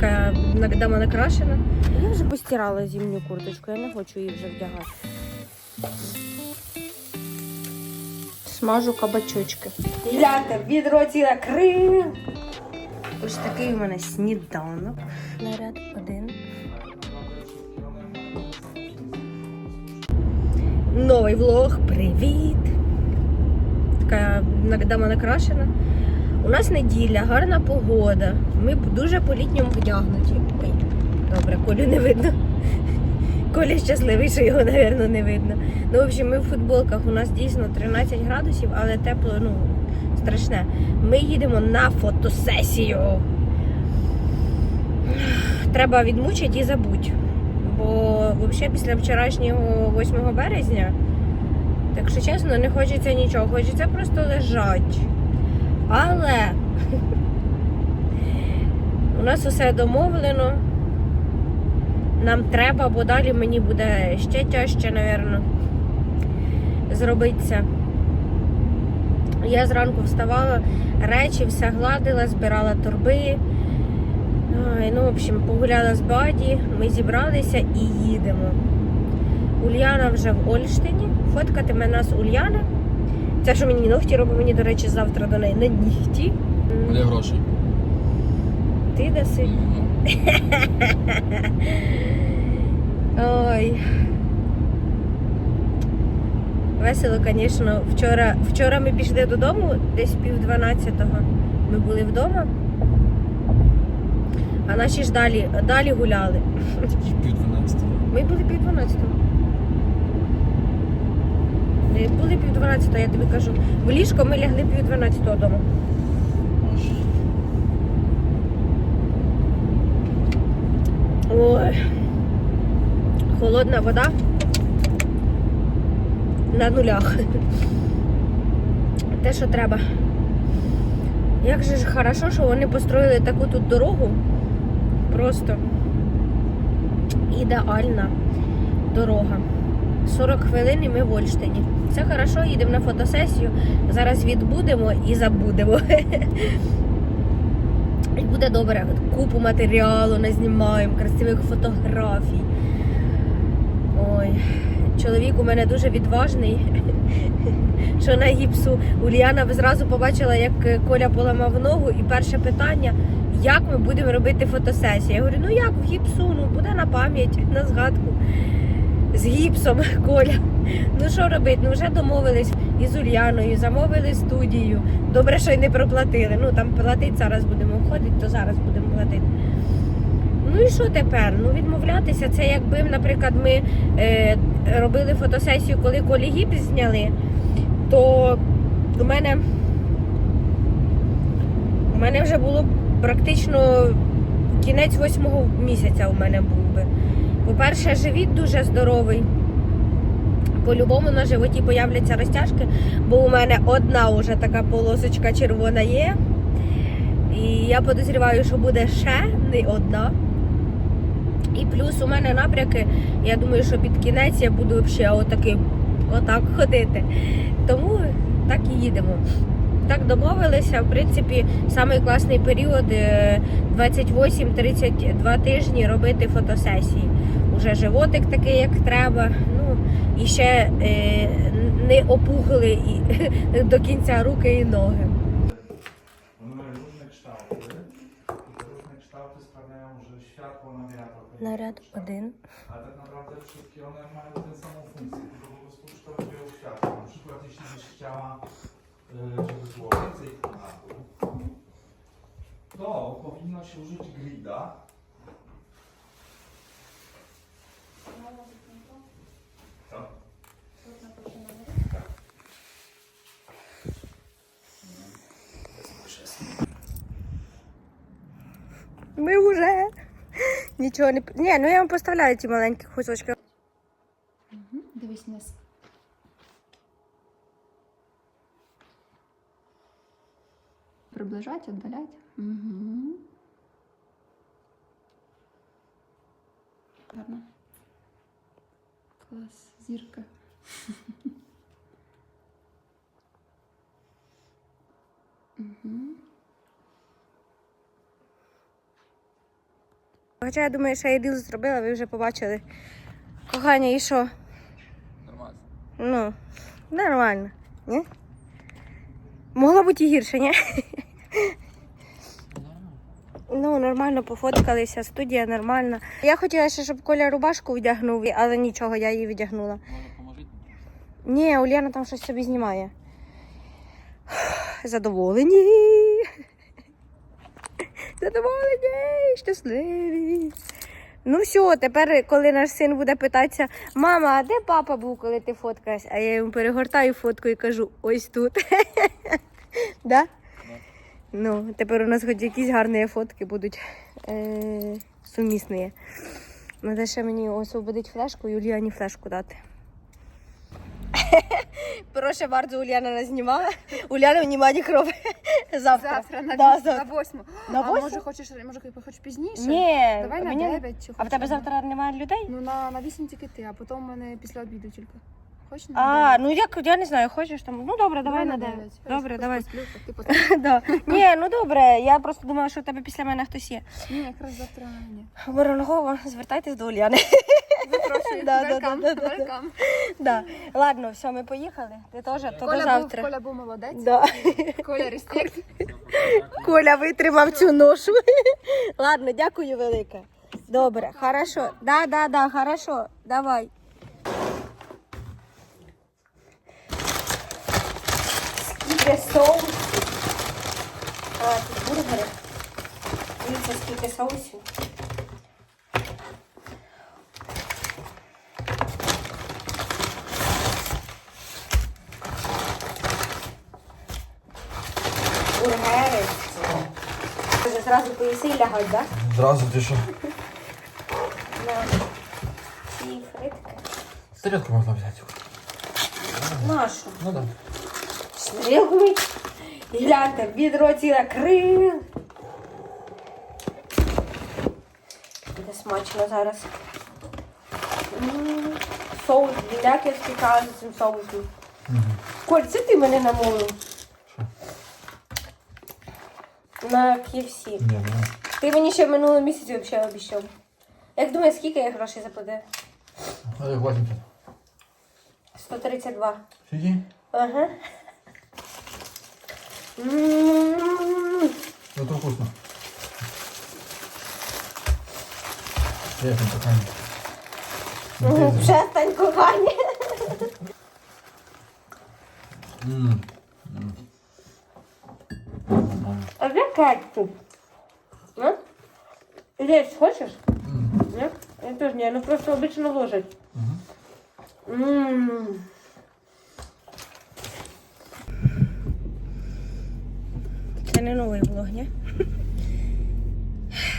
така нагдама накрашена. Я вже постирала зимню курточку, я не хочу її вже вдягати. Смажу кабачочки. Гляньте, відро крив. Ось такий у мене сніданок. Наряд один. Новий влог. Привіт! Така нагдама накрашена. У нас неділя, гарна погода. Ми дуже по-літньому вдягнуті. Ой, добре, Колю не видно. Коля щасливий, що його, мабуть, не видно. Ну, в общем, ми в футболках. У нас дійсно 13 градусів, але тепло, ну, страшне. Ми їдемо на фотосесію. Треба відмучити і забудь. Бо взагалі після вчорашнього 8 березня, так що чесно, не хочеться нічого, хочеться просто лежати. Але у нас усе домовлено. Нам треба, бо далі мені буде ще тяжче, напевно, зробити це. Я зранку вставала, речі все гладила, збирала торби. Ну, в общем, погуляла з Баді, ми зібралися і їдемо. Ульяна вже в Ольштині. Фоткатиме нас Ульяна. Це що мені ногті робить, мені, до речі, завтра до неї на нігті. Де гроші? Ти даси. Ой. Весело, звісно. Вчора, вчора ми пішли додому, десь пів дванадцятого. Ми були вдома. А наші ж далі, далі гуляли. Пів 12. Ми були пів дванадцятого. Були пів дванадцятого, я тобі кажу. В ліжко ми лягли пів дванадцятого вдома. Ой. Холодна вода на нулях. Те, що треба. Як же ж хорошо, що вони построїли таку тут дорогу. Просто ідеальна дорога. 40 хвилин і ми в Ольштині. Все хорошо, їдемо на фотосесію. Зараз відбудемо і забудемо. І буде добре. Купу матеріалу назнімаємо, красивих фотографій. Ой, чоловік у мене дуже відважний. Що на гіпсу Ульяна зразу побачила, як Коля поламав ногу, і перше питання, як ми будемо робити фотосесію. Я говорю, ну як в гіпсу, ну буде на пам'ять, на згадку. З гіпсом Коля. Ну що робити? Ну вже домовились із Ульяною, замовили студію. Добре, що й не проплатили. Ну там платити зараз будемо входити, то зараз будемо платити. Ну і що тепер? Ну відмовлятися, це якби, наприклад, ми е, робили фотосесію, коли Колі гіпс зняли, то у мене у мене вже було практично кінець восьмого місяця у мене був би. По-перше, живіт дуже здоровий. По-любому на животі появляться розтяжки, бо у мене одна вже така полосочка червона є. І я підозрюваю, що буде ще не одна. І плюс у мене напряки, я думаю, що під кінець я буду взагалі отаки, отак ходити. Тому так і їдемо. Так домовилися. В принципі, самий класний період е, 28-32 тижні робити фотосесії. Уже животик такий, як треба. Ну і ще е, не опухли і, до кінця руки і ноги. Наряд один. Ale tak naprawdę wszystkie one mają tę samą funkcję, tylko po prostu kształtują światło. Na przykład jeśli byś chciała, żeby było więcej klimatu, to powinno się użyć grida. Ми вже нічого не. Ні, ну я вам поставляю ті маленькі кусочки. Мгм, Дивись вниз. Приближать, віддалять. Угу. Гарно. Клас, зірка. Угу. Хоча я думаю, що я діл зробила, ви вже побачили. Кохання, і що? Нормально. Ну, нормально, ні? Могло бути і гірше, ні? Ну, нормально пофоткалися, студія нормальна. Я хотіла ще, щоб Коля рубашку вдягнув, але нічого, я її віддягнула. Може поможіть? Ні, Ульяна там щось собі знімає. Задоволені. Задоволені, щасливі. Ну все, тепер, коли наш син буде питатися, мама, а де папа був, коли ти фоткалась? А я йому перегортаю фотку і кажу, ось тут. Да? Ну, тепер у нас хоч якісь гарні фотки будуть е- сумісні. Треба ще мені освободити флешку і Ульяні флешку дати. Прошу bardzo, Уляна нас знімала. Уляна внимание крови. Завтра. Завтра на, Да, завтра. на восьму. На а восьму? може хочеш, може хочеш пізніше? Ні, Давай на мені... 9 чи А в тебе на- завтра немає людей? Ну на, на 8 тільки ти, а потім у мене після обіду тільки. Хочеш на А, 9? ну як, я не знаю, хочеш там. Ну добре, давай на 9. Добре, Хоч давай. Да. Ні, ну добре, я просто думала, що у тебе після мене хтось є. Ні, якраз завтра ні. Воронгово, звертайтесь до Уляни. Запрошую. Да, да, Welcome, да, да, да. welcome. Да. Ладно, все, ми поїхали. Ти теж, то до Коля був, завтра. Коля був молодець. Да. Коля, респект. Коля витримав цю ношу. Ладно, дякую велике. Добре, хорошо. Да, да, да, хорошо. Давай. Скільки соусів. А, тут бургери. Дивіться, скільки соусів. Бургери. Вже зразу поїси і лягать, так? Зразу ти що? Да? Ці фритки. Тарілку можна взяти. Нашу. Ну так. Стрілгують. Гляньте, відро ціле крил. Буде смачно зараз. М, Соус, як я спікала за цим соусом. Коль, це ти мене намовив. На KFC. Ні, ні. Ти мені ще в минулому місяці взагалі обіцяв. Як думаєш, скільки я грошей заплатив? А 80. 132. Сиді. Ага. М, Ну то вкусно. Як там кохання? Ну, Перестань кохання. Ммм. А де кетчуп? А? Лесь, хочеш? Нет? Я тоже не, ну просто обычно ложать. М. Не новий влог, ні?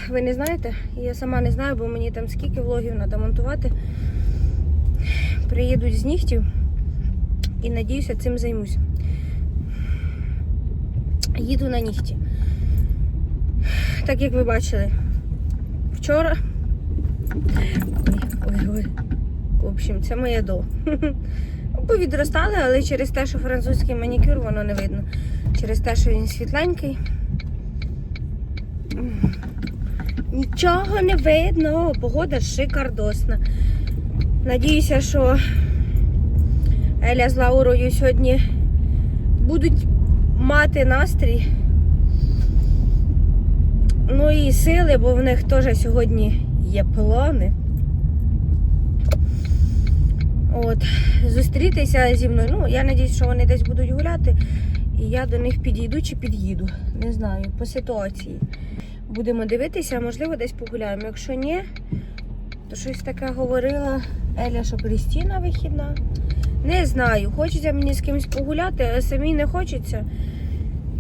Ви не знаєте? Я сама не знаю, бо мені там скільки влогів треба монтувати. Приїдуть з нігтів і надіюся, цим займусь. Їду на нігті. Так як ви бачили, вчора. Ой, ой, ой. В общем, це моє до. Повідростали, але через те, що французький манікюр, воно не видно. Через те, що він світленький. Нічого не видно. Погода шикардосна. Надіюся, що Еля з Лаурою сьогодні будуть мати настрій. Ну і сили, бо в них теж сьогодні є плани. От, зустрітися зі мною. Ну, я надіюсь, що вони десь будуть гуляти. І я до них підійду чи під'їду. Не знаю, по ситуації. Будемо дивитися, можливо, десь погуляємо. Якщо ні, то щось таке говорила Еля, що Крістіна вихідна. Не знаю, хочеться мені з кимось погуляти, але самій не хочеться.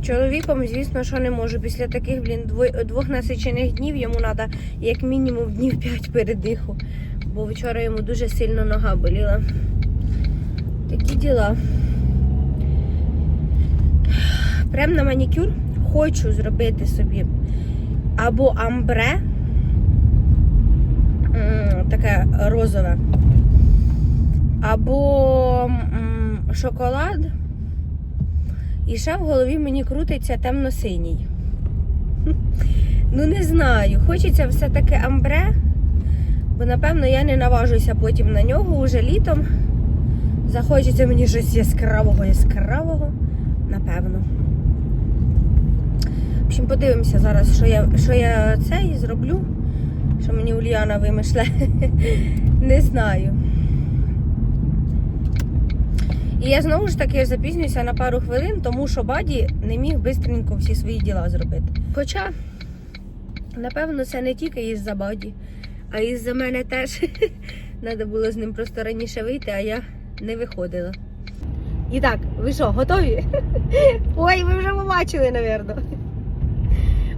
Чоловіком, звісно, що не можу. Після таких, блін, двох насичених днів йому треба як мінімум днів 5 передиху. Бо вчора йому дуже сильно нога боліла. Такі діла. Прям на манікюр хочу зробити собі або амбре, таке розове, або шоколад. І ще в голові мені крутиться темно-синій. Ну не знаю. Хочеться все-таки амбре, бо напевно я не наважуся потім на нього уже літом. Захочеться мені щось яскравого, яскравого, напевно. Общем, подивимося зараз, що я, що я цей зроблю, що мені Ульяна вимишле. Не знаю. І я знову ж таки запізнююся на пару хвилин, тому що Баді не міг бистренько всі свої діла зробити. Хоча, напевно, це не тільки із-за Баді, а із-за мене теж. Треба було з ним просто раніше вийти, а я не виходила. І так, ви що, готові? Ой, ви вже побачили, напевно.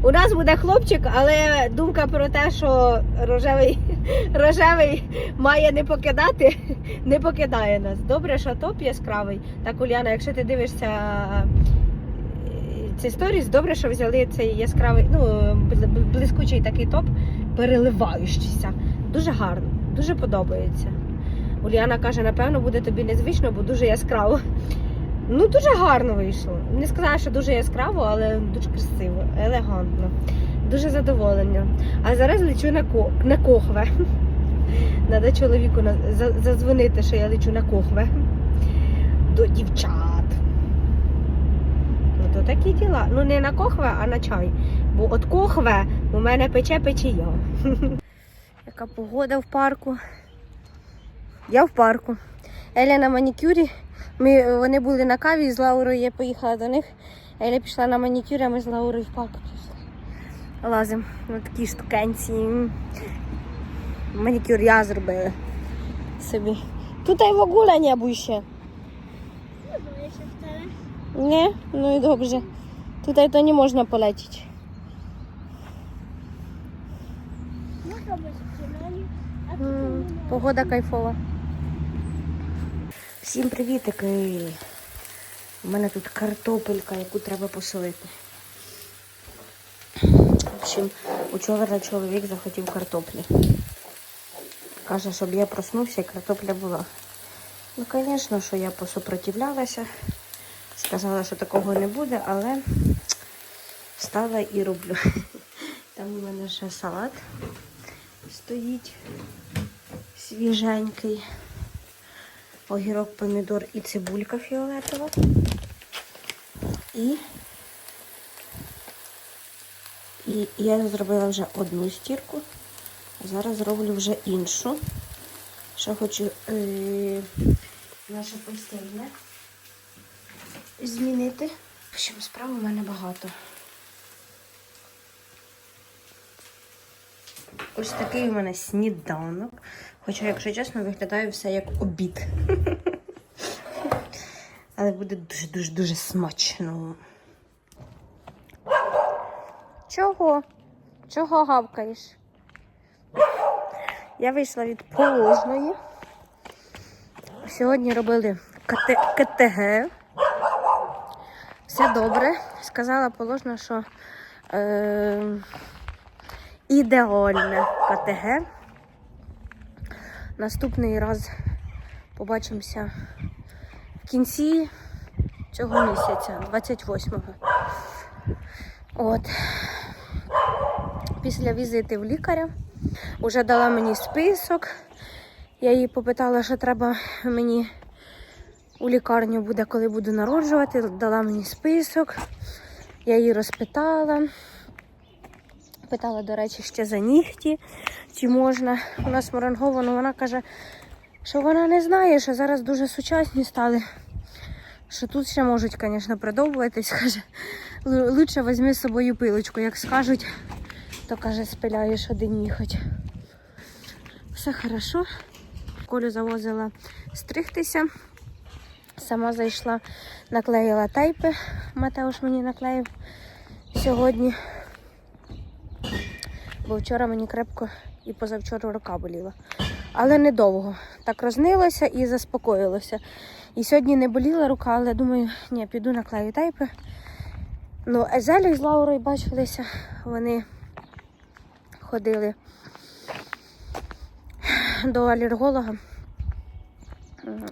У нас буде хлопчик, але думка про те, що рожевий, рожевий має не покидати, не покидає нас. Добре, що топ яскравий. Так, Уляна, якщо ти дивишся е, ці сторіс, добре, що взяли цей яскравий, ну, блискучий такий топ, переливаючийся. Дуже гарно, дуже подобається. Уляна каже, напевно, буде тобі незвично, бо дуже яскраво. Ну, дуже гарно вийшло. Не сказала, що дуже яскраво, але дуже красиво, елегантно. Дуже задоволення. А зараз лечу на, ко... на кохве. Треба чоловіку на- задзвонити, що я лечу на кохве. До дівчат. Ну, то такі діла. Ну, не на кохве, а на чай. Бо от кохве у мене пече печія. Яка погода в парку. Я в парку. Еля на манікюрі. Ми, вони були на каві з Лаурою, я поїхала до них. Еля пішла на манікюр, а ми з Лаурою в парк пішли. Лазимо на такі штукенці. Манікюр я зробила собі. Тут і в ogóle не бój się. Nie? No i dobrze. Tutaj to nie można polecić. М, Погода кайфова. Всім привітики. У мене тут картопелька, яку треба посолити. В общем, учора чоловік захотів картоплі. Каже, щоб я проснувся і картопля була. Ну, звісно, що я посупротивлялася. Сказала, що такого не буде, але встала і роблю. Там у мене ще салат стоїть свіженький. Огірок, помідор і цибулька фіолетова. І, і я зробила вже одну стірку. Зараз зроблю вже іншу. Ще хочу е, наше постільне змінити. В общем, справ у мене багато. Ось такий у мене сніданок. Хоча, якщо чесно, виглядає все як обід. Але буде дуже-дуже-дуже смачно. Чого? Чого гавкаєш? Я вийшла від положної. Сьогодні робили КТ, КТГ. Все добре. Сказала положна, що е, ідеальне КТГ. Наступний раз побачимося в кінці цього місяця, 28-го. От. Після візити в лікаря вже дала мені список. Я її попитала, що треба мені у лікарню буде, коли буду народжувати. Дала мені список. Я її розпитала. Питала, до речі, ще за нігті, чи можна. У нас моранговано, вона каже, що вона не знає, що зараз дуже сучасні стали. Що тут ще можуть, звісно, придовбуватись. Каже, «Лу- лучше візьми з собою пилочку. Як скажуть, то каже, спиляєш один ніготь. Все хорошо. Колю завозила стригтися. Сама зайшла, наклеїла тайпи. Матеуш мені наклеїв сьогодні. Бо вчора мені крепко і позавчора рука боліла. Але недовго. Так рознилося і заспокоїлося. І сьогодні не боліла рука, але думаю, ні, піду наклею тайпи. Ну, Езелі з Лаурою бачилися, вони ходили до алерголога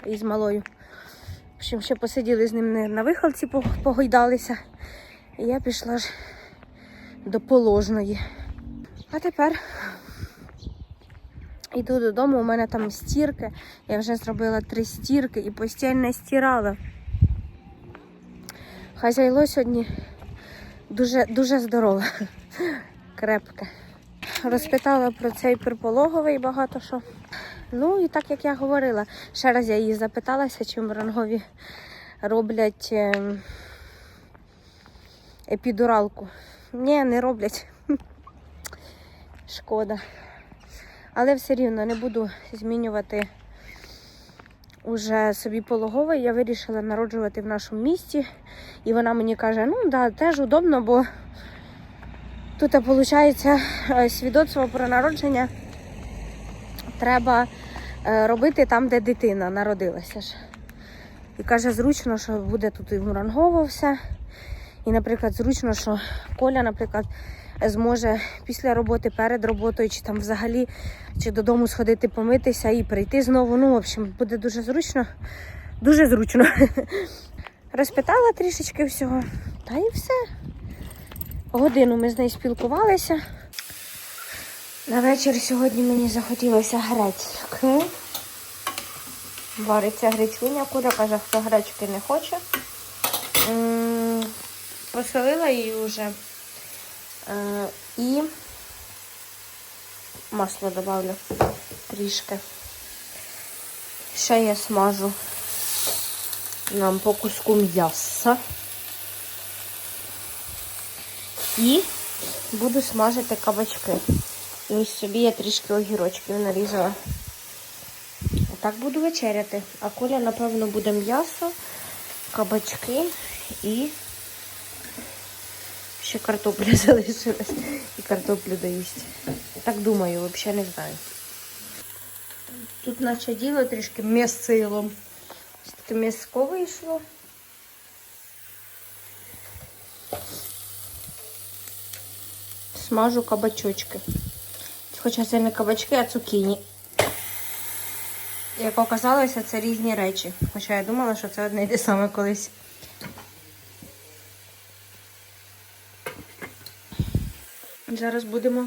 із малою. В общем, ще посиділи з ним на- на вихолці, погойдалися. І я пішла ж до положної. А тепер йду додому, у мене там стірки. Я вже зробила три стірки і постійно стирала. Хазяйло сьогодні дуже, дуже здорове, крепке. Розпитала про цей припологовий багато що. Ну і так як я говорила, ще раз я її запиталася, чи в Мрангові роблять ем, епідуралку. Ні, не роблять. Шкода. Але все рівно не буду змінювати уже собі пологовий. Я вирішила народжувати в нашому місті. І вона мені каже, ну да, теж удобно, бо тут виходить свідоцтво про народження треба е, робити там, де дитина народилася ж. І каже, зручно, що буде тут і в Мурангово все. І, наприклад, зручно, що Коля, наприклад, зможе після роботи, перед роботою, чи там взагалі, чи додому сходити помитися і прийти знову. Ну, в общем, буде дуже зручно. Дуже зручно. Розпитала трішечки всього. Та і все. Годину ми з нею спілкувалися. На вечір сьогодні мені захотілося гречки. Вариться гречуня, куля каже, хто гречки не хоче. М, Посолила її вже. Е, І масло добавлю трішки. Ще я смажу нам по куску м'яса. І буду смажити кабачки. Ось собі я трішки огірочків нарізала. Отак буду вечеряти. А Коля, напевно, буде м'ясо, кабачки і ще картопля залишилась. І картоплю доїсть. Так думаю, взагалі не знаю. Тут наче діло трішки м'ясилом. Ось таке м'яско вийшло. Смажу кабачочки. Хоча це не кабачки, а цукіні. Як оказалося, це різні речі. Хоча я думала, що це одне й те саме колись. Зараз будемо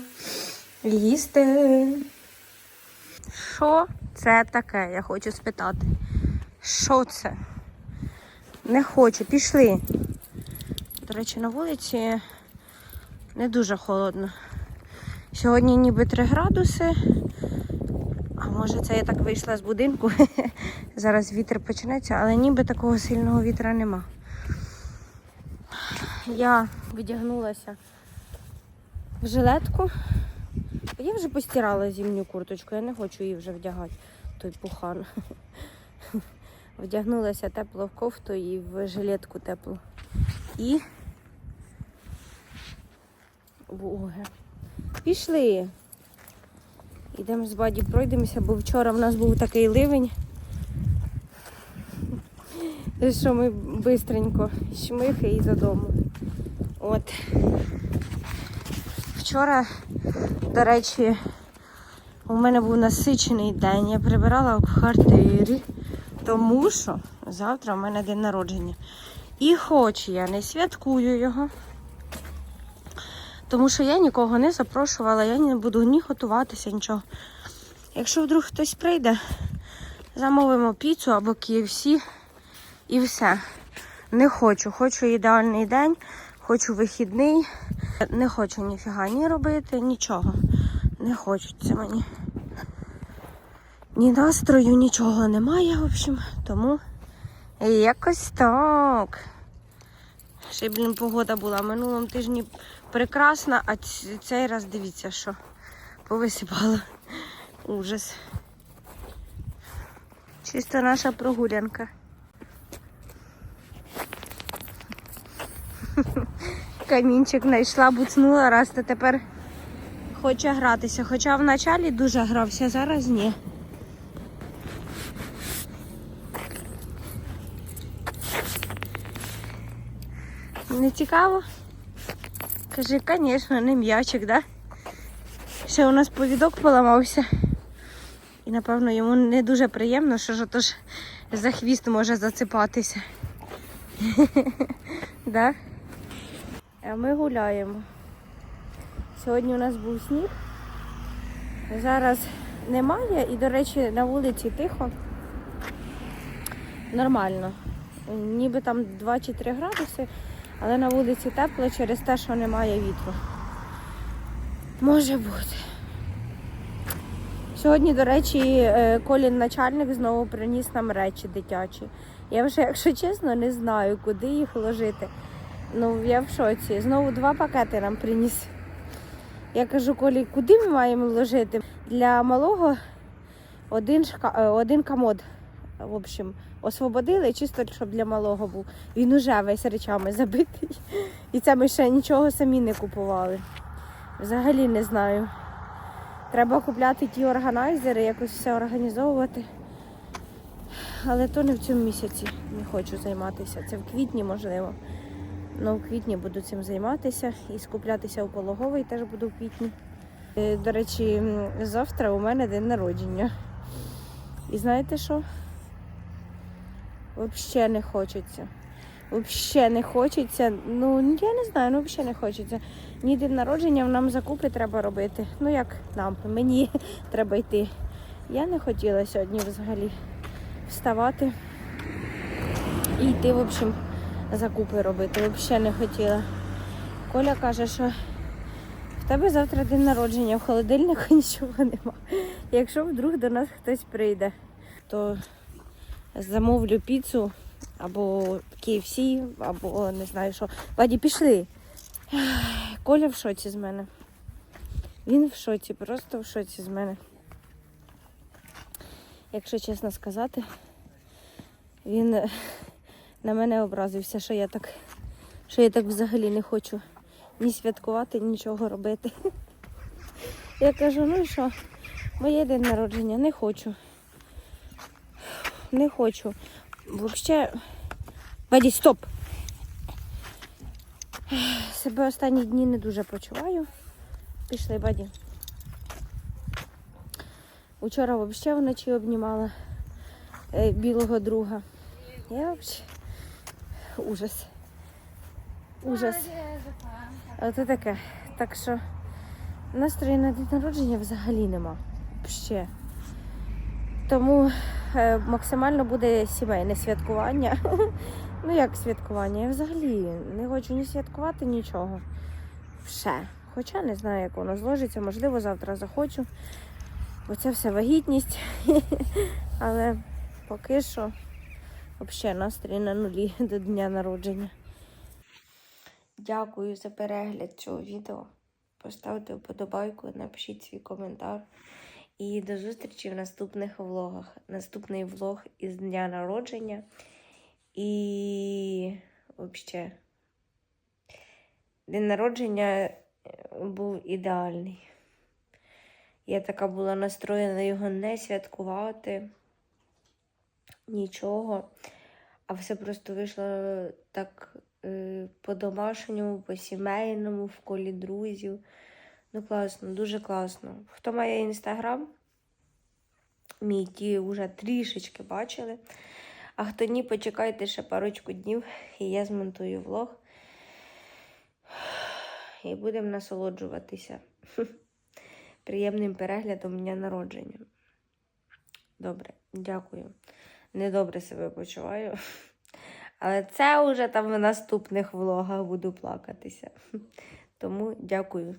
їсти. Що це таке? Я хочу спитати. Що це? Не хочу, пішли. До речі, на вулиці не дуже холодно. Сьогодні ніби 3 градуси. А може це я так вийшла з будинку. Зараз вітер почнеться, але ніби такого сильного вітра нема. Я видягнулася в жилетку. Я вже постирала зимню курточку, я не хочу її вже вдягати, той пухан. Вдягнулася тепло в кофту і в жилетку теплу. І Боге. Пішли. Йдемо з баді пройдемося, бо вчора в нас був такий ливень. Що ми бистренько шмихи і додому. От. Вчора, до речі, у мене був насичений день. Я прибирала в квартирі, тому що завтра у мене день народження. І хоч я не святкую його, тому що я нікого не запрошувала, я не буду ні готуватися, нічого. Якщо вдруг хтось прийде, замовимо піцу або KFC і все. Не хочу. Хочу ідеальний день, хочу вихідний. Не хочу ніфіга ні робити, нічого. Не хочеться мені. Ні настрою, нічого немає, в общем. Тому якось так. Ще, блін, погода була минулому тижні прекрасна, а цей раз дивіться, що повисипало. Ужас. Чисто наша прогулянка. Камінчик знайшла, буцнула раз, та тепер хоче гратися. Хоча вначалі дуже грався, зараз ні. Не цікаво? Кажи, звісно, не м'ячик, да? Ще у нас повідок поламався. І напевно йому не дуже приємно, що ж отож за хвіст може зацепатися. да? А ми гуляємо. Сьогодні у нас був сніг. Зараз немає і, до речі, на вулиці тихо. Нормально. Ніби там 2 чи 3 градуси, але на вулиці тепло через те, що немає вітру. Може бути. Сьогодні, до речі, е, Колін начальник знову приніс нам речі дитячі. Я вже, якщо чесно, не знаю, куди їх ложити. Ну, я в шоці. Знову два пакети нам приніс. Я кажу, Колі, куди ми маємо ложити? Для малого один, шка... е, один комод. В общем, освободили, чисто щоб для малого був. Він уже весь речами забитий. І це ми ще нічого самі не купували. Взагалі не знаю. Треба купляти ті органайзери, якось все організовувати. Але то не в цьому місяці не хочу займатися. Це в квітні, можливо. Ну, в квітні буду цим займатися і скуплятися у пологовий теж буду в квітні. Е, До речі, завтра у мене день народження. І знаєте що? Взагалі не хочеться. Взагалі не хочеться. Ну, я не знаю, ну взагалі не хочеться. Ні день народження нам закупи треба робити. Ну як нам, мені треба йти. Я не хотіла сьогодні взагалі вставати і йти, в общем, закупи робити. Взагалі не хотіла. Коля каже, що в тебе завтра день народження, в холодильнику нічого нема. Якщо вдруг до нас хтось прийде, то замовлю піцу або KFC, або не знаю що. Ваді, пішли. Коля в шоці з мене. Він в шоці, просто в шоці з мене. Якщо чесно сказати, він на мене образився, що я так, що я так взагалі не хочу ні святкувати, нічого робити. Я кажу, ну і що, моє день народження, не хочу. Не хочу. Взагалі, Ваді, стоп! Себе останні дні не дуже почуваю. Пішли, Баді. Учора взагалі вночі обнімала е, білого друга. Я взагалі ужас. Ужас. Оце таке. Так що настрою на день народження взагалі нема. Ще. Тому е, максимально буде сімейне святкування. Ну як святкування? Я взагалі не хочу ні святкувати, нічого. Ще. Хоча не знаю, як воно зложиться, можливо, завтра захочу. Бо це все вагітність. Але поки що взагалі настрій на нулі до дня народження. Дякую за перегляд цього відео. Поставте вподобайку, напишіть свій коментар. І до зустрічі в наступних влогах. Наступний влог із дня народження. І взагалі, день народження е, був ідеальний. Я така була настроєна його не святкувати, нічого. А все просто вийшло так е, по-домашньому, по-сімейному, в колі друзів. Ну, класно, дуже класно. Хто має інстаграм, мій ті вже трішечки бачили. А хто ні, почекайте ще парочку днів, і я змонтую влог. І будемо насолоджуватися приємним переглядом дня народження. Добре, дякую. Недобре себе почуваю. Але це вже там в наступних влогах буду плакатися. Тому дякую.